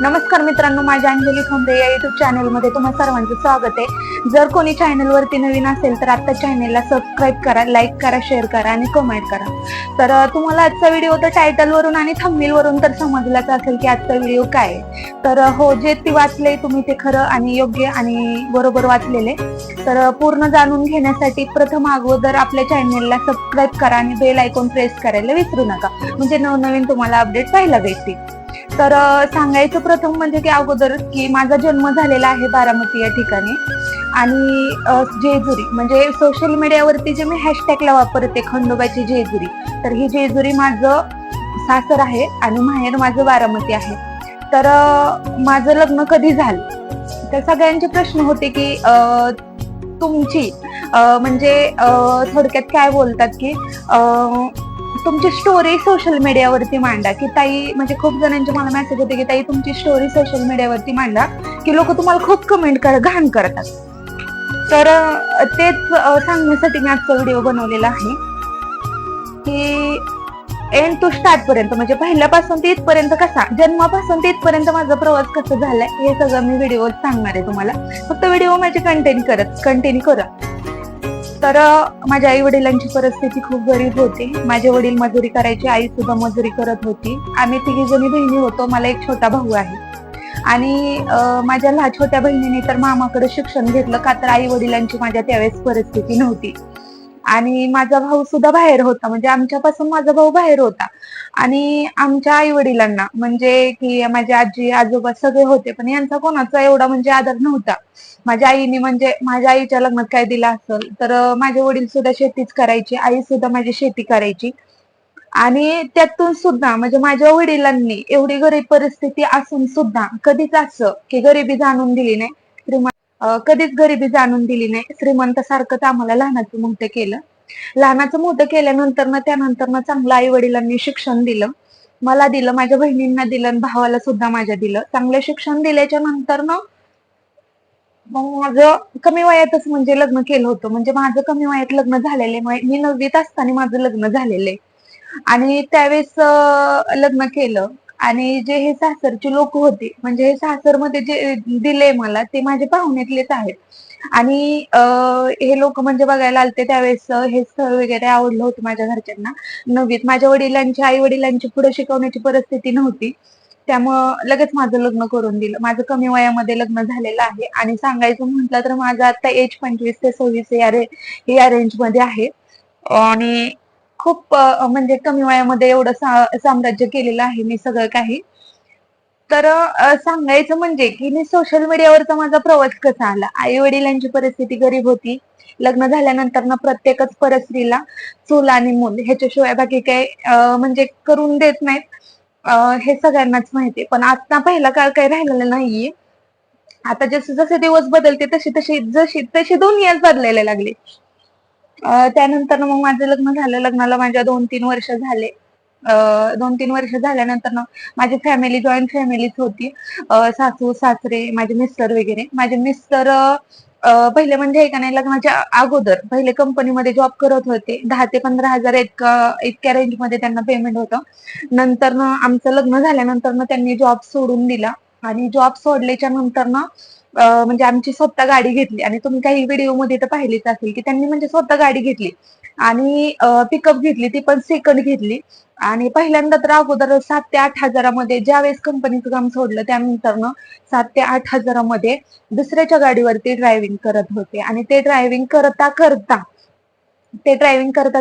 नमस्कार मित्रांनो माझ्या अंजली खोंबे या युट्यूब चॅनलमध्ये तुम्हा सर्वांचं स्वागत आहे. जर कोणी चॅनलवरती नवीन असेल तर आता चॅनलला सबस्क्राईब करा लाईक करा शेअर करा आणि कमेंट करा. तर तुम्हाला आजचा व्हिडिओ तर टायटल वरून आणि थंबनेल वरून तर समजलाच असेल की आजचा व्हिडिओ काय तर हो जे ती वाचले तुम्ही ते खरं आणि योग्य आणि बरोबर वाचलेले. तर पूर्ण जाणून घेण्यासाठी प्रथम अगोदर आपल्या चॅनलला सबस्क्राईब करा आणि बेल आयकॉन प्रेस करायला विसरू नका. म्हणजे नवनवीन तुम्हाला अपडेट पाहायला भेटतील. तर सांगायचं प्रथम म्हणजे की अगोदर की माझा जन्म झालेला आहे बारामती या ठिकाणी. आणि जेजुरी म्हणजे सोशल मीडियावरती जे मी हॅशटॅगला वापरते खंडोबाची जेजुरी तर ही जेजुरी माझं सासर आहे आणि माहेर माझं बारामती आहे. तर माझं लग्न कधी झालं? तर सगळ्यांचे प्रश्न होते की तुमची म्हणजे थोडक्यात काय बोलतात की तुमची स्टोरी सोशल मीडियावरती मांडा. की ताई म्हणजे खूप जणांचे मला मेसेज होते की ताई तुमची स्टोरी सोशल मीडियावरती मांडा. की लोक तुम्हाला खूप कमेंट कर घाण करतात. तर तेच सांगण्यासाठी मी आजचा व्हिडिओ बनवलेला आहे. की एंड टू स्टार्ट पर्यंत म्हणजे पहिल्यापासून ते इथपर्यंत कसा जन्मापासून ते इथपर्यंत माझा प्रवास कसा झालाय हे सगळं मी व्हिडिओ सांगणार आहे तुम्हाला. फक्त व्हिडिओ माझे कंटेन करत कंटिन्यू करा. तर माझ्या आई वडिलांची परिस्थिती खूप गरीब होती. माझे वडील मजुरी करायचे आई सुद्धा मजुरी करत होती. आम्ही तिघी जणी बहिणी होतो. मला एक छोटा भाऊ आहे. आणि माझ्या लहान छोट्या बहिणीने तर मामाकडे शिक्षण घेतलं का तर आई वडिलांची माझ्या त्यावेळेस परिस्थिती नव्हती. आणि माझा भाऊ सुद्धा बाहेर होता. म्हणजे आमच्यापासून माझा भाऊ बाहेर होता. आणि आमच्या आई वडिलांना म्हणजे की माझी आजी आजोबा सगळे होते. पण यांचा कोणाचा एवढा म्हणजे आदर नव्हता. माझ्या आईने म्हणजे माझ्या आईच्या लग्नात काय दिलं असेल तर माझे वडील सुद्धा शेतीच करायची. आई सुद्धा माझी शेती करायची. आणि त्यातून सुद्धा म्हणजे माझ्या वडिलांनी एवढी गरीब परिस्थिती असून सुद्धा कधीच असं की गरिबी जाणून दिली नाही. कधीच गरिबी जाणून दिली नाही. श्रीमंत सारखंच आम्हाला लहानाचं मोठं केलं. लहानाचं मोठं केल्यानंतर ना त्यानंतर ना चांगलं आई वडिलांनी शिक्षण दिलं. मला दिलं माझ्या बहिणींना दिलं भावाला सुद्धा माझ्या दिलं. चांगलं शिक्षण दिल्याच्या नंतर ना मग माझं कमी वयातच म्हणजे लग्न केलं होतं. म्हणजे माझं कमी वयात लग्न झालेले मी नववीत असताना माझं लग्न झालेलं. आहे आणि त्यावेळेस लग्न केलं. आणि जे हे सासरचे लोक होते म्हणजे हे सासरमध्ये जे दिले मला ते माझे पाहुण्यातलेच आहेत. आणि हे लोक म्हणजे बघायला आलते त्यावेळेस हे स्थळ वगैरे आवडलं होतं माझ्या घरच्यांना. नववीत माझ्या वडिलांची आई वडिलांची पुढे शिकवण्याची परिस्थिती नव्हती. त्यामुळं लगेच माझं लग्न करून दिलं. माझं कमी वयामध्ये लग्न झालेलं आहे. आणि सांगायचं म्हटलं तर माझं आता एज पंचवीस ते सव्वीस या रे या मध्ये आहे. आणि खूप म्हणजे कमी वयामध्ये एवढं साम्राज्य केलेलं आहे मी सगळं काही. तर सांगायचं म्हणजे की मी सोशल मीडियावरचा माझा प्रवास कसा आला? आई वडिलांची परिस्थिती गरीब होती. लग्न झाल्यानंतर ना प्रत्येकच परस्त्रीला चूल आणि मूल ह्याच्याशिवाय बाकी काही म्हणजे करून देत नाहीत. हे सगळ्यांनाच माहिती पण आता पहिला काळ काही राहिलेला नाहीये. आता जसे जसे दिवस बदलते तशी तशी जशी तशी दुनियाच बदलायला लागली. त्यानंतर मग माझं लग्न झालं. लग्नाला माझ्या दोन तीन वर्ष झाले. दोन तीन वर्ष झाल्यानंतर ना माझी फॅमिली जॉईंट फॅमिलीच होती. सासू सासरे माझे मिस्टर वगैरे. माझे मिस्टर पहिले म्हणजे का नाही लग्नाच्या अगोदर पहिले कंपनीमध्ये जॉब करत होते. दहा ते पंधरा हजार इतका इतक्या रेंजमध्ये त्यांना पेमेंट होतं. नंतर ना आमचं लग्न झाल्यानंतर ना त्यांनी जॉब सोडून दिला. आणि जॉब सोडल्याच्या नंतर ना म्हणजे आमची स्वतः गाडी घेतली. आणि तुम्ही काही व्हिडिओमध्ये तर पाहिलीच असेल की त्यांनी म्हणजे स्वतः गाडी घेतली. आणि पिकअप घेतली ती पण सेकंड घेतली. आणि पहिल्यांदा तर अगोदर सात ते आठ हजारामध्ये ज्यावेळेस कंपनीचं काम सोडलं त्यानंतर ना सात ते आठ हजारामध्ये दुसऱ्याच्या गाडीवरती ड्रायव्हिंग करत होते. आणि ते ड्रायव्हिंग करता करता ते ड्रायव्हिंग करता